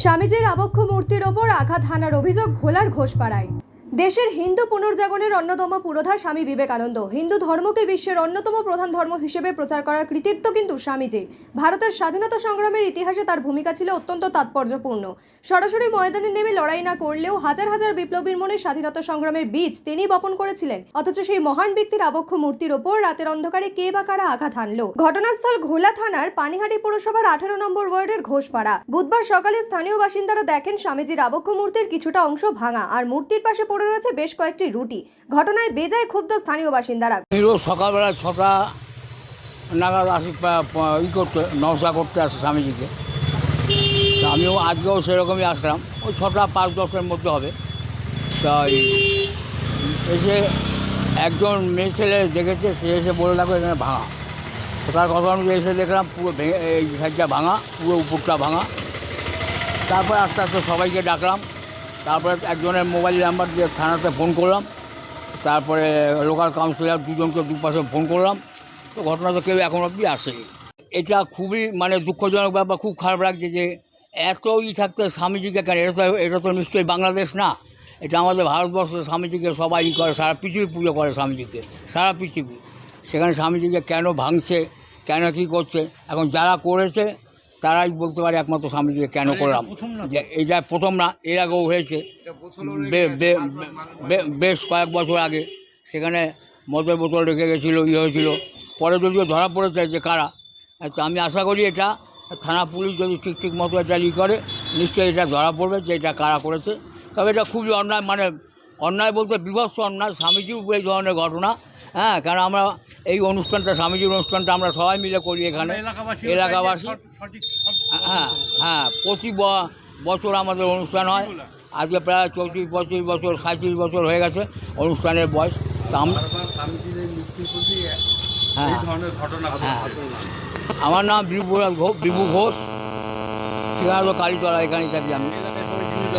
স্বামীজির আবক্ষ মূর্তির ওপর আঘাত হানার অভিযোগ ঘোলার ঘোষ ঘোষপাড়ায়। দেশের হিন্দু পুনর্জাগরণের অন্যতম পুরোধা স্বামী বিবেকানন্দ। হিন্দু ধর্মকে বিশ্বের অন্যতম প্রধান ধর্ম হিসেবে প্রচার করার কৃতিত্ব কিন্তু স্বামীজির। ভারতের স্বাধীনতা সংগ্রামের ইতিহাসে তার ভূমিকা ছিল অত্যন্ত তাৎপর্যপূর্ণ। সরাসরি ময়দানে নেমে লড়াই না করলেও হাজার হাজার বিপ্লবীর মনে স্বাধীনতা সংগ্রামের বীজ তিনি বপন করেছিলেন। অথচ সেই মহান ব্যক্তির আবক্ষ মূর্তির ওপর রাতের অন্ধকারে কে বা কারা আঘাত হানলো? ঘটনাস্থল ঘোলা থানার পানিহাটি পৌরসভার আঠারো নম্বর ওয়ার্ডের ঘোষপাড়া। বুধবার সকালে স্থানীয় বাসিন্দারা দেখেন স্বামীজির আবক্ষ মূর্তির কিছুটা অংশ ভাঙা আর মূর্তির পাশে পড়ে রয়েছে বেশ কয়েকটি রুটি। ঘটনায় বেজায় ক্ষুব্ধ স্থানীয় বাসিন্দারা। আমি সকালবেলা ছটা নাগাদ আসি ই করতে নমস্কার করতে আসি স্বামীজিকে। আমিও আজকেও সেরকমই আসলাম। ওই ছটা পাঁচ দশের মধ্যে হবে। তাই এসে একজন মেয়ে ছেলে দেখেছে, সে এসে বলে দেখো এখানে ভাঙা। তার কথা অনুযায়ী এসে দেখলাম পুরো ভেঙে, এই সাইডটা ভাঙা, পুরো উপরটা ভাঙা। তারপর আস্তে আস্তে সবাইকে ডাকলাম। তারপরে একজনের মোবাইল নাম্বার দিয়ে থানাতে ফোন করলাম। তারপরে লোকাল কাউন্সিলর দুজনকে দুপাশে ফোন করলাম। তো ঘটনা তো কেউ এখন অবধি আসেনি। এটা খুবই মানে দুঃখজনক ব্যাপার, খুব খারাপ লাগছে যে এত ই থাকতে স্বামীজিকে কেন? এটা তো এটা তো নিশ্চয়ই বাংলাদেশ না। এটা আমাদের ভারতবর্ষে স্বামীজিকে সবাই করে, সারা পৃথিবী পুজো করে স্বামীজিকে সারা পৃথিবী। সেখানে স্বামীজিকে কেন ভাঙছে? কেন কী করছে? এখন যারা করেছে তারাই বলতে পারে একমাত্র স্বামীজিকে কেন করলাম? যে এটা প্রথম না এর আগেও হয়েছে। বে- বে- বে- বেশ কয়েক বছর আগে সেখানে মদের বোতল রেখে গেছিল ইয়ে হয়েছিল। পরে যদিও ধরা পড়েছে যে কারা তো আমি আশা করি এটা থানা পুলিশ যদি ঠিক ঠিক মতো এটা ই করে নিশ্চয়ই এটা ধরা পড়বে যে এটা কারা করেছে। তবে এটা খুবই অন্যায় মানে অন্যায় বলতে বিভৎস অন্যায় স্বামীজির উপরে এই ধরনের ঘটনা হ্যাঁ কারণ আমরা এই অনুষ্ঠানটা স্বামীজির অনুষ্ঠানটা আমরা সবাই মিলে করি এখানে। এলাকাবাসী। হ্যাঁ হ্যাঁ প্রতি ব- বছর আমাদের অনুষ্ঠান হয়। আজকে প্রায় চৌত্রিশ পঁচিশ বছর সাঁত্রিশ বছর হয়ে গেছে অনুষ্ঠানের বয়স। তা আমরা প্রতি হ্যাঁ। এই ধরনের ঘটনা হ্যাঁ। আমার নাম বিভুরাজ ঘোষ বিভু ঘোষ। ঠিকানা হলো কালীতলা এখানেই থাকি আমি।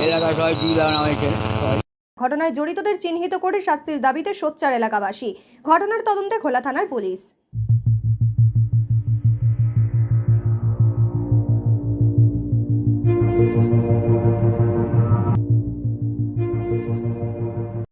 এলাকায় সবাই দিদা নাম হয়েছে সবাই ঘটনায় জড়িতদের চিহ্নিত করে শাস্তির দাবিতে সোচ্চার এলাকাবাসী। ঘটনার তদন্তে খোলা থানার পুলিশ।